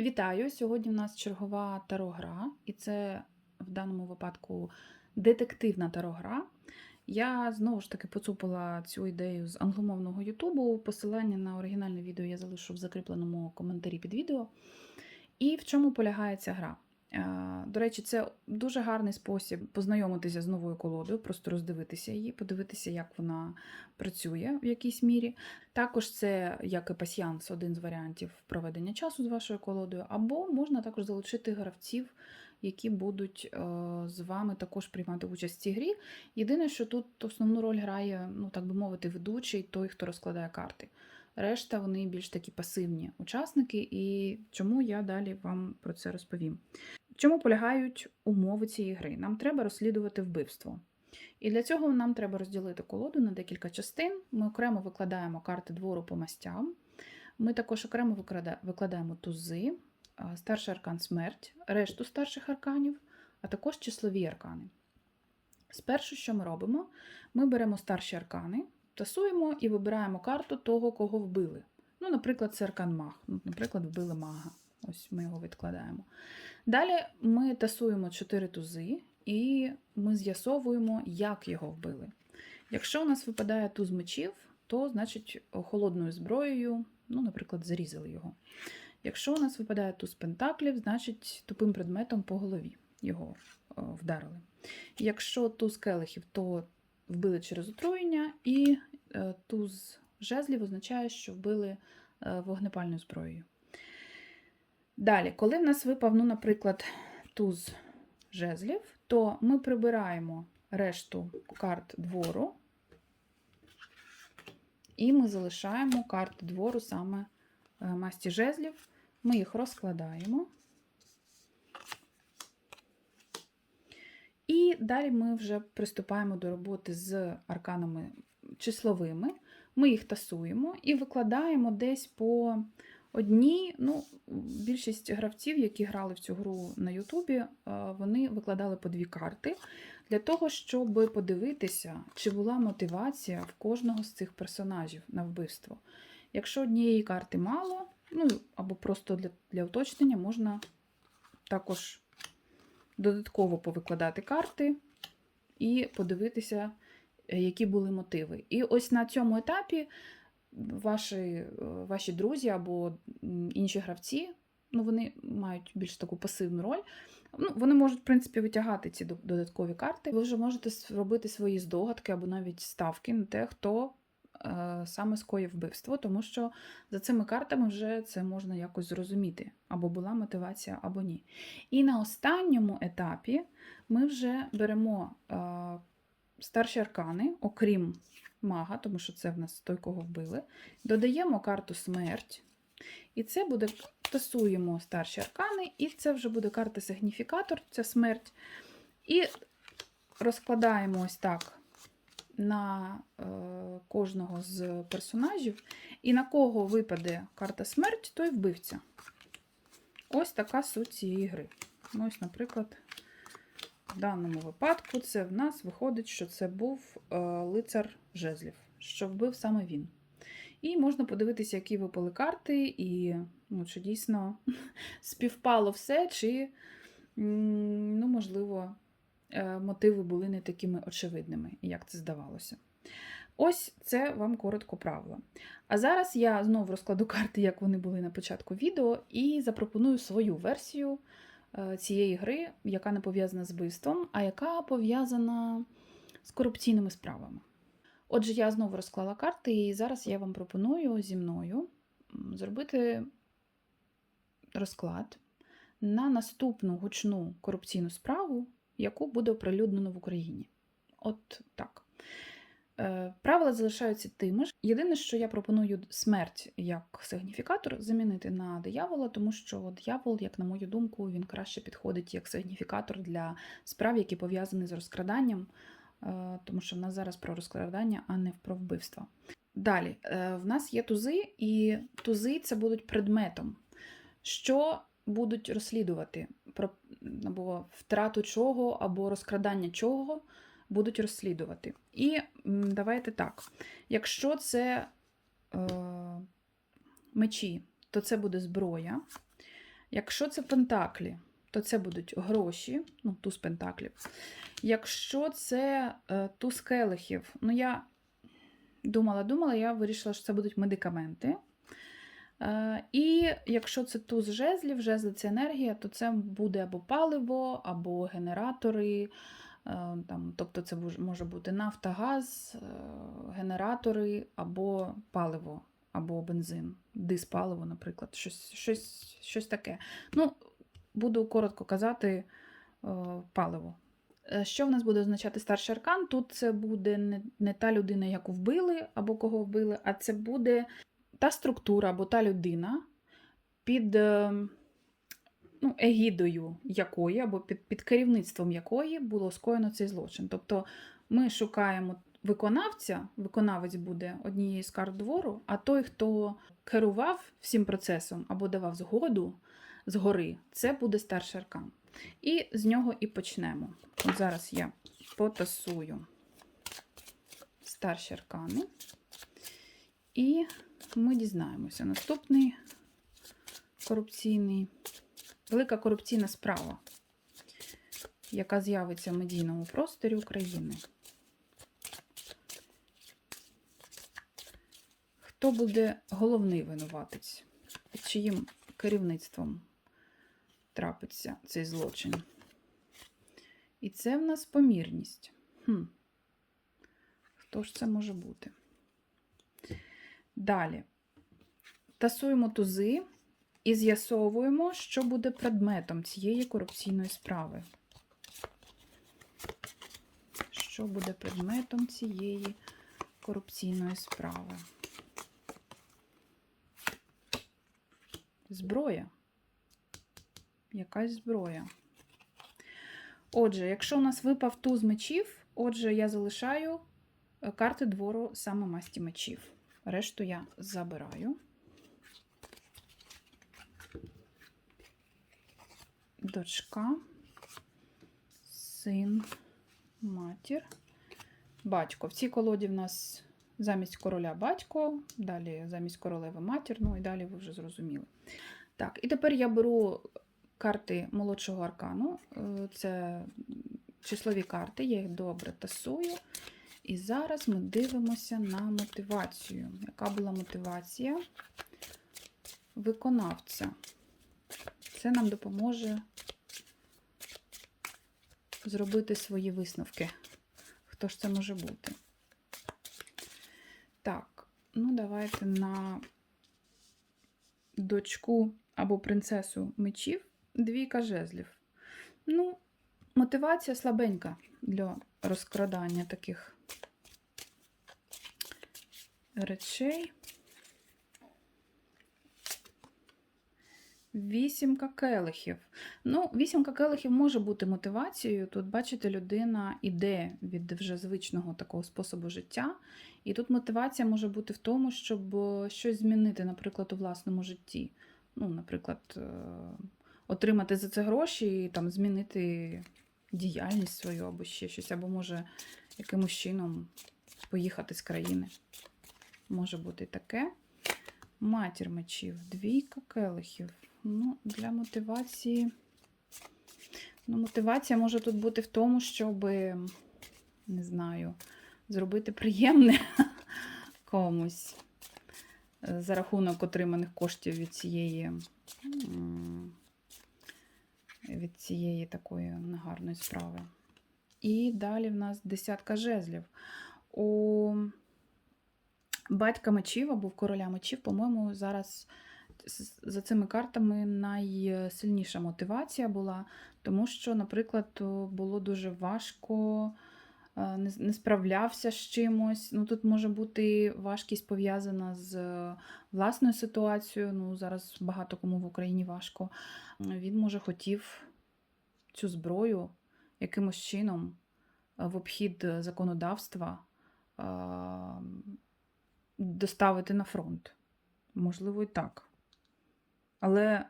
Вітаю! Сьогодні в нас чергова тарогра, і це в даному випадку детективна тарогра. Я знову ж таки поцупила цю ідею з англомовного Ютубу. Посилання на оригінальне відео я залишу в закріпленому коментарі під відео. І в чому полягає ця гра? Е, До речі, це дуже гарний спосіб познайомитися з новою колодою, просто роздивитися її, подивитися, як вона працює в якійсь мірі. Також це, як і пасіанс, один з варіантів проведення часу з вашою колодою, або можна також залучити гравців, які будуть е, з вами також приймати участь в цій грі. Єдине, що тут основну роль грає, ну так би мовити, ведучий, той, хто розкладає карти. Решта вони більш такі пасивні учасники, і чому я далі вам про це розповім. Чому полягають умови цієї гри? Нам треба розслідувати вбивство. І для цього нам треба розділити колоду на декілька частин. Ми окремо викладаємо карти двору по мастям. Ми також окремо викладаємо тузи, старший аркан смерть, решту старших арканів, а також числові аркани. Спершу, що ми робимо? Ми беремо старші аркани, тасуємо і вибираємо карту того, кого вбили. Ну, наприклад, це аркан маг. Ну, Наприклад, вбили мага. Ось ми його відкладаємо. Далі ми тасуємо 4 тузи і ми з'ясовуємо, як його вбили. Якщо у нас випадає туз мечів, то значить холодною зброєю, ну, наприклад, зарізали його. Якщо у нас випадає туз пентаклів, значить тупим предметом по голові його е, вдарили. Якщо туз келихів, то вбили через отруєння, і е, туз жезлів означає, що вбили е, вогнепальною зброєю. Далі, коли в нас випав, ну, наприклад, туз жезлів, то ми прибираємо решту карт двору, і ми залишаємо карти двору саме е, масті жезлів. Ми їх розкладаємо. І далі ми вже приступаємо до роботи з арканами числовими. Ми їх тасуємо і викладаємо десь по одній. Ну, більшість гравців, які грали в цю гру на Ютубі, е, вони викладали по дві карти для того, щоб подивитися, чи була мотивація в кожного з цих персонажів на вбивство. Якщо однієї карти мало, ну або просто для, для уточнення, можна також додатково повикладати карти і подивитися, е, які були мотиви. І ось на цьому етапі ваші, е, ваші друзі або інші гравці, ну, вони мають більш таку пасивну роль. Ну, вони можуть, в принципі, витягати ці додаткові карти. Ви вже можете робити свої здогадки або навіть ставки на те, хто е, саме скоїв вбивство, тому що за цими картами вже це можна якось зрозуміти, або була мотивація, або ні. І на останньому етапі ми вже беремо е, старші аркани, окрім мага, тому що це в нас той, кого вбили. Додаємо карту смерть. І це буде тасуємо старші аркани, і це вже буде карта сигніфікатор, це смерть. І розкладаємо ось так на е, кожного з персонажів. І на кого випаде карта смерть, той вбивця. Ось така суть цієї гри. Ну, Ось, наприклад, в даному випадку це в нас виходить, що це був е, лицар жезлів, що вбив саме він. І можна подивитися, які випали карти, і ну, чи дійсно співпало все, чи, ну, можливо, е, мотиви були не такими очевидними, як це здавалося. Ось це вам коротко правило. А зараз я знову розкладу карти, як вони були на початку відео, і запропоную свою версію цієї гри, яка не пов'язана з вбивством, а яка пов'язана з корупційними справами. Отже, я знову розклала карти, і зараз я вам пропоную зі мною зробити розклад на наступну гучну корупційну справу, яку буде оприлюднено в Україні. От так. Е, Правила залишаються тими ж. Єдине, що я пропоную смерть як сигніфікатор замінити на диявола, тому що диявол, як на мою думку, він краще підходить як сигніфікатор для справ, які пов'язані з розкраданням, е, тому що в нас зараз про розкрадання, а не про вбивство. Далі, е, в нас є тузи, і тузи це будуть предметом, що будуть розслідувати про або втрату чого, або розкрадання чого будуть розслідувати. І давайте так: якщо це е, мечі, то це буде зброя. Якщо це пентаклі, то це будуть гроші, ну, туз пентаклів. Якщо це е, туз келихів, ну я думала, думала, я вирішила, що це будуть медикаменти. Е, і якщо це туз жезлів, жезли це енергія, то це буде або паливо, або генератори. Е, Там, тобто це може бути нафта, газ, е, генератори або паливо, або бензин, диспаливо, наприклад, щось, щось, щось таке. Ну, буду коротко казати е, паливо. Що в нас буде означати старший аркан? Тут це буде не, та людина, яку вбили або кого вбили, а це буде та структура або та людина, під ну, егідою якої, або під, під керівництвом якої було скоєно цей злочин. Тобто ми шукаємо виконавця, виконавець буде однієї з карт двору, а той, хто керував всім процесом або давав згоду згори, це буде старший аркан. І з нього і почнемо. От зараз я потасую старші аркани. І ми дізнаємося. Наступний корупційний, велика корупційна справа, яка з'явиться в медійному просторі України. Хто буде головний винуватець? Чиїм керівництвом трапиться цей злочин? І це в нас помірність. Хм. Хто ж це може бути? Далі. Тасуємо тузи і з'ясовуємо, що буде предметом цієї корупційної справи. Що буде предметом цієї корупційної справи? Зброя. Якась зброя. Отже, якщо у нас випав туз мечів, отже, я залишаю е, карти двору саме масті мечів. Решту я забираю. Дочка, син, матір, батько. В цій колоді в нас замість короля батько, далі замість королеви матір, ну і далі ви вже зрозуміли. Так, і тепер я беру карти молодшого аркану. Е, Це числові карти, я їх добре тасую. І зараз ми дивимося на мотивацію. Яка була мотивація виконавця? Це нам допоможе зробити свої висновки. Хто ж це може бути? Так, ну давайте на дочку або принцесу мечів двійка жезлів. Ну, мотивація слабенька для розкрадання таких речей. Вісімка келихів. Ну, вісімка келихів може бути мотивацією. Тут, бачите, людина іде від вже звичного такого способу життя. І тут мотивація може бути в тому, щоб е, щось змінити, наприклад, у власному житті. Ну, наприклад, е, отримати за це гроші і там змінити діяльність свою або ще щось, або може якимось чином поїхати з країни. Може бути таке. Матір мечів, двійка келихів. Ну, для мотивації. Ну, мотивація може тут бути в тому, щоб, не знаю, зробити приємне комусь е, за рахунок отриманих коштів від цієї, від цієї такої негарної справи. І далі в нас десятка жезлів. У батька мечів або в короля мечів, по-моєму, зараз за цими картами найсильніша мотивація була, тому що, наприклад, було дуже важко, е, не, справлявся з чимось. Ну, тут може бути важкість пов'язана з е, власною ситуацією. Ну, зараз багато кому в Україні важко. Він, може, хотів цю зброю якимось чином е, в обхід законодавства доставити на фронт. Можливо, і так. Але,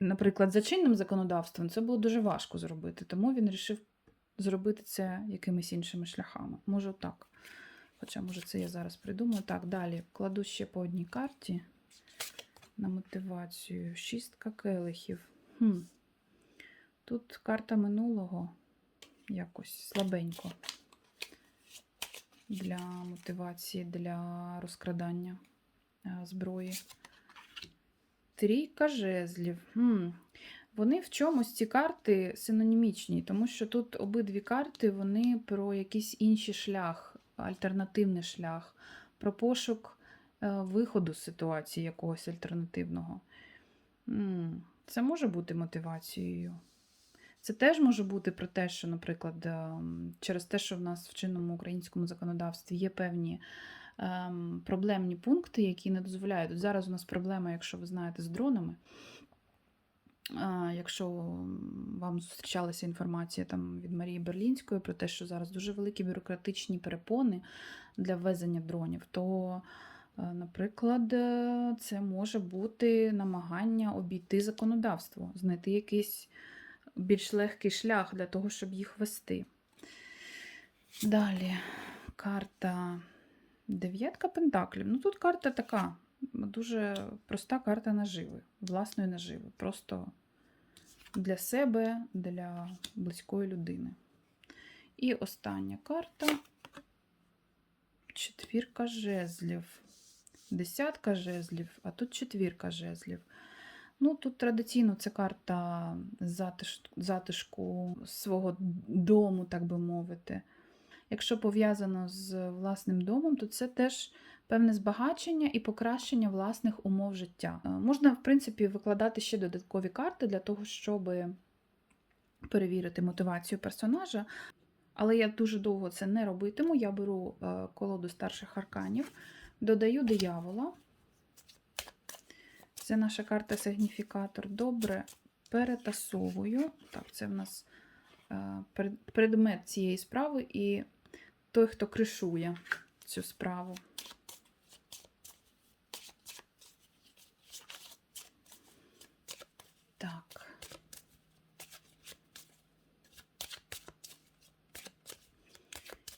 наприклад, за чинним законодавством це було дуже важко зробити, тому він вирішив зробити це якимись іншими шляхами. Може, так. Хоча, може, це я зараз придумаю. Так, далі кладу ще по одній карті. на мотивацію. Шістка келихів. Хм. Тут карта минулого якось слабенько для мотивації, для розкрадання е, зброї. Трійка жезлів. Хм. Вони в чомусь ці карти синонімічні, тому що тут обидві карти вони про якийсь інший шлях, альтернативний шлях, про пошук е, виходу з ситуації якогось альтернативного. Це може бути мотивацією. Це теж може бути про те, що, наприклад, ем, через те, що в нас в чинному українському законодавстві є певні проблемні пункти, які не дозволяють. От Зараз у нас проблема, якщо ви знаєте, з дронами. Якщо вам зустрічалася інформація там від Марії Берлінської про те, що зараз дуже великі бюрократичні перепони для ввезення дронів, то, е, наприклад, е, це може бути намагання обійти законодавство, знайти якийсь більш легкий шлях для того, щоб їх вести. Далі карта дев'ятка пентаклів. Ну тут карта така, дуже проста карта наживи, власної наживи. Просто для себе, для близької людини. І остання карта четвірка жезлів. Десятка жезлів, а тут четвірка жезлів. Ну, тут традиційно це карта затиш, затишку свого дому, так би мовити. Якщо пов'язано з власним домом, то це теж певне збагачення і покращення власних умов життя. Е, Можна, в принципі, викладати ще додаткові карти для того, щоб перевірити мотивацію персонажа. Але я дуже довго це не робитиму. Я беру е, колоду старших арканів, додаю диявола. Це наша карта сигніфікатор. Добре перетасовую. Так, це в нас е, предмет цієї справи і той, хто кришує цю справу. Так.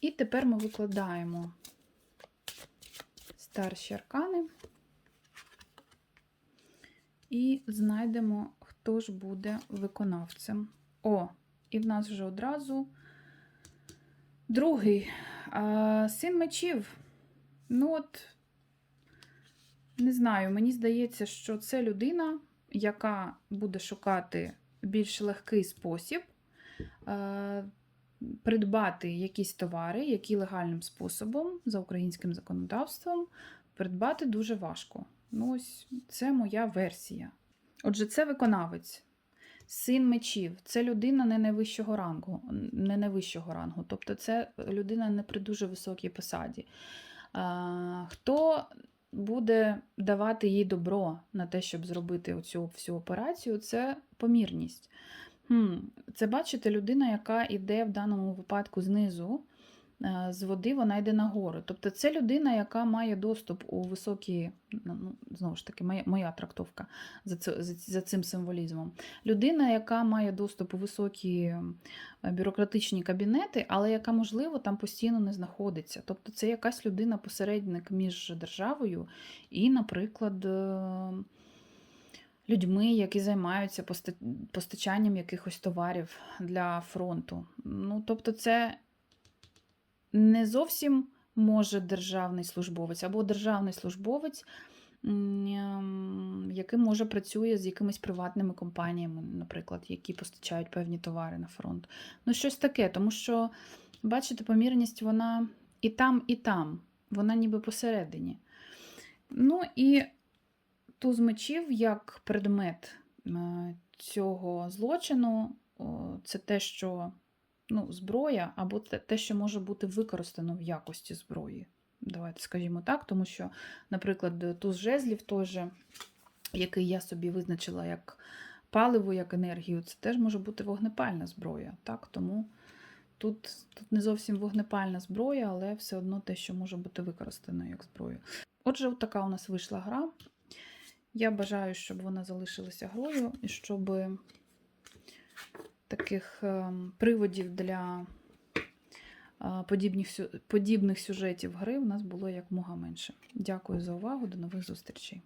І тепер ми викладаємо старші аркани і знайдемо, хто ж буде виконавцем. О, і в нас вже одразу другий син мечів. Ну, от, не знаю, мені здається, що це людина, яка буде шукати більш легкий спосіб придбати якісь товари, які легальним способом, за українським законодавством, придбати дуже важко. Ну, ось це моя версія. Отже, це виконавець. Син мечів це людина не найвищого рангу, не найвищого рангу, тобто це людина не при дуже високій посаді. А, хто буде давати їй добро на те, щоб зробити оцю всю операцію, це помірність. Хм, Це бачите, людина, яка йде в даному випадку знизу, з води вона йде нагору. Тобто це людина, яка має доступ у високі, ну, знову ж таки, моя, моя трактовка за, це, за, цим символізмом. Людина, яка має доступ у високі е, бюрократичні кабінети, але яка, можливо, там постійно не знаходиться. Тобто це якась людина-посередник між державою і, наприклад, е, людьми, які займаються поста- постачанням якихось товарів для фронту. Ну, тобто, це не зовсім може державний службовець або державний службовець, який може працює з якимись приватними компаніями, наприклад, які постачають певні товари на фронт. Ну, щось таке, тому що, бачите, помірність вона і там, і там, вона ніби посередині. Ну і туз мечів як предмет е, цього злочину, це те, що ну, зброя, або те, що може бути використано в якості зброї. Давайте скажімо так, тому що, наприклад, туз жезлів той же, який я собі визначила як паливо, як енергію, це теж може бути вогнепальна зброя. Так? Тому тут, тут не зовсім вогнепальна зброя, але все одно те, що може бути використано як зброя. Отже, от така у нас вийшла гра. Я бажаю, щоб вона залишилася грою і щоб таких ем, приводів для е, подібних, подібних сюжетів гри у нас було як мога менше. Дякую за увагу, до нових зустрічей.